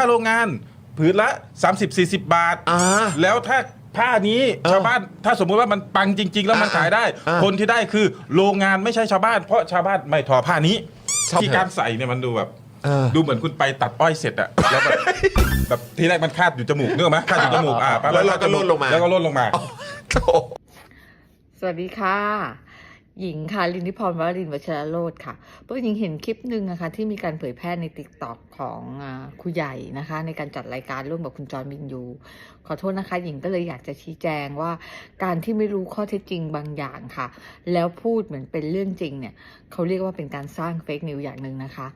ค่าโรงงานผืนละ 30-40 บาท อ่า แล้วถ้าผ้านี้เออชาวบ้านถ้าสมมุติว่ามันปังจริง ๆ แล้วมันอ่าขายได้ อ่าคนที่ได้คือโรงงานไม่ใช่ชาวบ้าน เพราะชาวบ้านไม่ทอผ้านี้ชอบที่เถอะการใส่เนี่ยมันดูแบบ เออดูเหมือนคุณไปตัดอ้อยเสร็จอะแล้วแบบ แบบทีแรกมันคาดอยู่จมูกเนื้อไหมคาดอยู่จมูกอะแล้วเราก็ล่นลงมา แล้วก็ล่นลงมา โถ่ สวัสดีค่ะ หญิงค่ะลินทิพรวรินวัชรโรธค่ะเพื่อหญิงเห็นคลิปหนึ่งนะคะที่มีการเผยแพร่ในติ๊กต็อกของอครูใหญ่นะคะ ในการจัดรายการร่วมกับคุณจอห์นวินยู ขอโทษนะคะ หญิงก็เลยอยากจะชี้แจงว่าการที่ไม่รู้ข้อเท็จจริงบางอย่างค่ะ แล้วพูดเหมือนเป็นเรื่องจริงเนี่ยเขาเรียกว่าเป็นการสร้างเฟกนิวอย่างหนึ่งนะคะ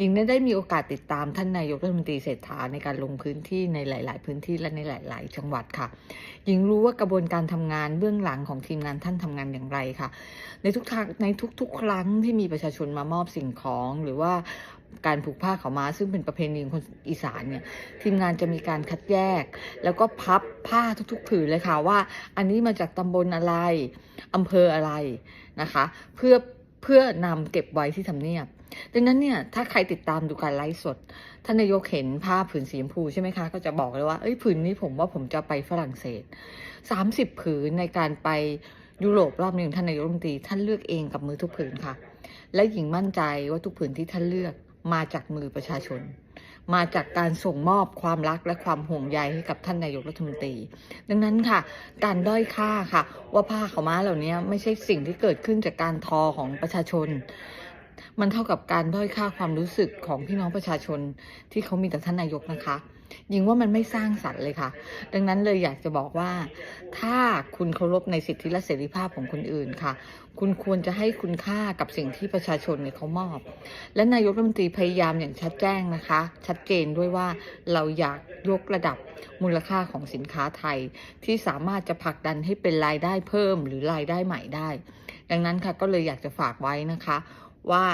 หญิงได้มีโอกาสติดตามท่านนายกรัฐมนตรีเศรษฐาในการลงพื้นที่ในหลาย ๆ พื้นที่และในหลาย ๆ จังหวัดค่ะ หญิงรู้ว่ากระบวนการทำงานเบื้องหลังของทีมงานท่านทำงานอย่างไรค่ะ ในทุกทางในทุก ๆ ครั้งที่มีประชาชนมามอบสิ่งของหรือว่าการผูกผ้าขาวม้าซึ่งเป็นประเพณีของคนอีสานเนี่ยทีมงานจะมีการคัดแยก แล้วก็พับผ้าทุกๆผืนเลยค่ะว่า อันนี้มาจากตำบลอะไรอำเภออะไรนะคะ เพื่อเพื่อนำเก็บไว้ที่ทำเนียบ ดังนั้นเนี่ยถ้าใครติดตามดูการไลฟ์สดท่านนายกเห็นผ้าผืนสีชมพูใช่ไหมคะ ก็จะบอกเลยว่าเอ้ยผืนนี้ผมว่าผมจะไปฝรั่งเศส 30 ผืนในการไปยุโรปรอบนี้ของท่านนายกรัฐมนตรีท่านเลือกเองกับมือทุกผืนค่ะ และหญิงมั่นใจว่าทุกผืนที่ท่านเลือกมาจากมือประชาชน มาจากการส่งมอบความรักและความห่วงใยให้กับท่านนายกรัฐมนตรี ดังนั้นค่ะ การด้อยค่าค่ะ ว่าผ้าขาวม้าเหล่านี้ไม่ใช่สิ่งที่เกิดขึ้นจากการทอของประชาชน มันเท่ากับการด้อยค่าความรู้สึกของพี่น้องประชาชนที่เขามีต่อท่านนายกนะคะยิงว่ามันไม่สร้างสรรค์เลยค่ะ ดังนั้นเลยอยากจะบอกว่า ถ้าคุณเคารพในสิทธิและเสรีภาพของคนอื่นค่ะ คุณควรจะให้คุณค่ากับสิ่งที่ประชาชนเนี่ยเขามอบ และนายกรัฐมนตรีพยายามอย่างชัดแจ้งนะคะ ชัดเจนด้วยว่าเราอยากยกระดับมูลค่าของสินค้าไทย ที่สามารถจะผลักดันให้เป็นรายได้เพิ่ม หรือรายได้ใหม่ได้ ดังนั้นค่ะก็เลยอยากจะฝากไว้นะคะ ว่า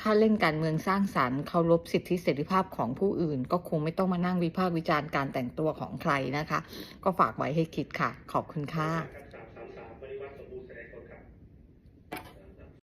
ถ้าเล่นการเมืองสร้างสรรค์เคารพสิทธิเสรีภาพของผู้อื่น ก็คงไม่ต้องมานั่งวิพากษ์วิจารณ์การแต่งตัวของใครนะคะ ก็ฝากไว้ให้คิดค่ะ ขอบคุณค่ะ